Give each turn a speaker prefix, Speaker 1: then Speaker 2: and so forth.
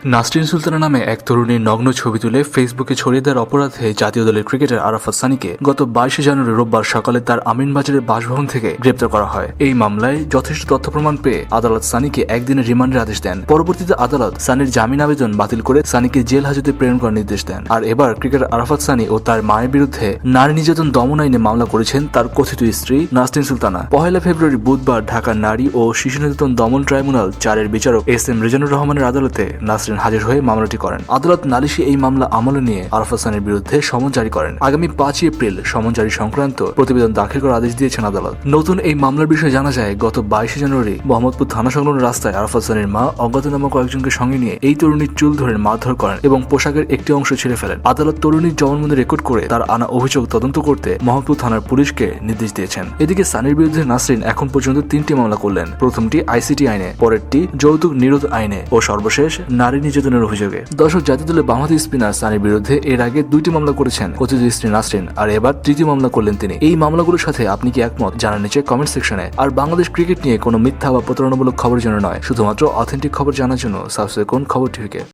Speaker 1: নাসরিন সুলতানা নামে এক তরুণীর নগ্ন ছবি তুলে ফেসবুকে ছড়িয়ে দেওয়ার অপরাধে জাতীয় দলের ক্রিকেটার আরাফাত সানিকে গত বাইশে জানুয়ারি রোববার সকালে তার আমিনবাজারের বাসভবন থেকে গ্রেপ্তার করা হয়। এই মামলায় যথেষ্ট তথ্য প্রমাণ পেয়ে আদালত সানিকে একদিনের রিমান্ডের আদেশ দেন। পরবর্তীতে আদালত সানির জামিন আবেদন বাতিল করে সানিকে জেল হাজতে প্রেরণ করার নির্দেশ দেন। আর এবার ক্রিকেটার আরাফাত সানি ও তার মায়ের বিরুদ্ধে নারী নির্যাতন দমন আইনে মামলা করেছেন তার কথিত স্ত্রী নাসরিন সুলতানা। পহেলা ফেব্রুয়ারি বুধবার ঢাকার নারী ও শিশু নির্যাতন দমন ট্রাইব্যুনাল চারের বিচারক এস এম রেজানুর রহমানের আদালতে নাসরিন হাজির হয়ে মামলাটি করেন। আদালত নালিশি এই মামলা আমলে নিয়ে আরাফাত সানির বিরুদ্ধে সমন জারি করেন। আগামী পাঁচই এপ্রিল সমন জারি সংক্রান্ত প্রতিবেদন দাখিল করার আদেশ দিয়েছেন আদালত। নতুন এই মামলার বিষয়ে জানা যায়, গত বাইশে জানুয়ারি মোহাম্মদপুর থানা সংলগ্ন রাস্তায় আরাফাত সানির মা অজ্ঞাতনামা কয়েকজনকে সঙ্গে নিয়ে এই তরুণীর চুল ধরে মারধর করেন এবং পোশাকের একটি অংশ ছিঁড়ে ফেলেন। আদালত তরুণীর জবানবন্দি রেকর্ড করে তার আনা অভিযোগ তদন্ত করতে মোহাম্মদপুর থানার পুলিশকে নির্দেশ দিয়েছেন। এদিকে সানির বিরুদ্ধে নাসরিন এখন পর্যন্ত তিনটি মামলা করলেন। প্রথমটি আইসিটি আইনে, পরেরটি যৌতুক নিরোধ আইনে ও সর্বশেষ নারী নির্যাতনের অভিযোগে। দর্শক জাতি দলের বাংলাদেশ স্পিনার সানির বিরুদ্ধে এর আগে দুইটি মামলা করেছেন কথিত স্ত্রী নাসরিন আর এবার তৃতীয় মামলা করলেন তিনি। এই মামলাগুলোর সাথে আপনি কি একমত? জানার নিচে কমেন্ট সেকশনে আর বাংলাদেশ ক্রিকেট নিয়ে কোনো মিথ্যা বা প্রতারণামূলক খবর জন্য নয়, শুধুমাত্র অথেন্টিক খবর জানার জন্য সাবস্ক্রাইব করুন খবর টিভিকে।